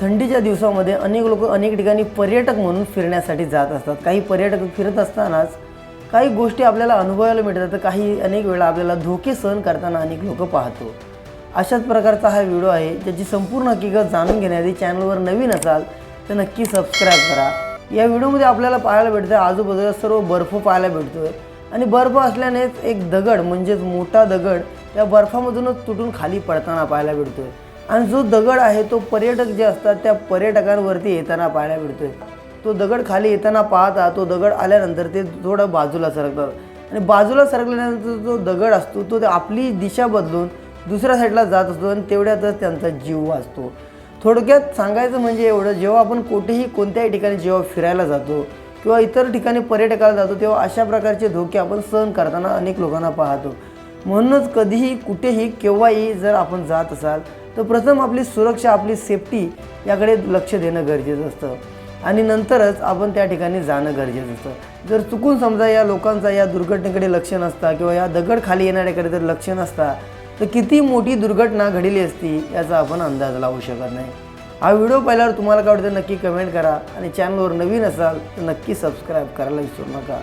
थंडीच्या दिवसामध्ये अनेक लोक अनेक ठिकाणी पर्यटक म्हणून फिरण्यासाठी जात असतात. काही पर्यटक फिरत असतानाच काही गोष्टी आपल्याला अनुभवायला मिळतात तर काही अनेक वेळा आपल्याला धोके सहन करताना अनेक लोक पाहतो. अशाच प्रकारचा हा व्हिडिओ आहे ज्याची संपूर्ण हकीकत जाणून घेण्याआधी चॅनलवर नवीन असाल तर नक्की सबस्क्राईब करा. या व्हिडिओमध्ये आपल्याला पाहायला भेटतं आजूबाजूला सर्व बर्फ पाहायला भेटतोय. आणि बर्फ असल्यानेच एक दगड म्हणजेच मोठा दगड त्या बर्फामधूनच तुटून खाली पडताना पाहायला भेटतोय. आणि जो दगड आहे तो पर्यटक जे असतात त्या पर्यटकांवरती येताना पाहायला मिळतो आहे तो दगड खाली येताना पाहता तो दगड आल्यानंतर ते थोडं बाजूला सरकतात. आणि बाजूला सरकल्यानंतर जो दगड असतो तो आपली दिशा बदलून दुसऱ्या साईडला जात असतो आणि तेवढ्यातच त्यांचा जीव वाचतो. थोडक्यात सांगायचं म्हणजे एवढं जेव्हा आपण कुठेही कोणत्याही ठिकाणी जेव्हा फिरायला जातो किंवा इतर ठिकाणी पर्यटकाला जातो तेव्हा अशा प्रकारचे धोके आपण सहन करताना अनेक लोकांना पाहतो. म्हणूनच कधीही कुठेही केव्हाही जर आपण जात असाल तर प्रथम आपली सुरक्षा आपली सेफ्टी याकडे लक्ष देणं गरजेचं असतं. आणि नंतरच आपण त्या ठिकाणी जाणं गरजेचं असतं. जर चुकून समजा या लोकांचा या दुर्घटनेकडे लक्ष नसता किंवा या दगड खाली येणाऱ्याकडे जर लक्ष नसता तर किती मोठी दुर्घटना घडली असती याचा आपण अंदाज लावू शकत नाही. हा व्हिडिओ पाहिल्यावर तुम्हाला काय वाटतं नक्की कमेंट करा आणि चॅनलवर नवीन असाल तर नक्की सबस्क्राईब करायला विसरू नका.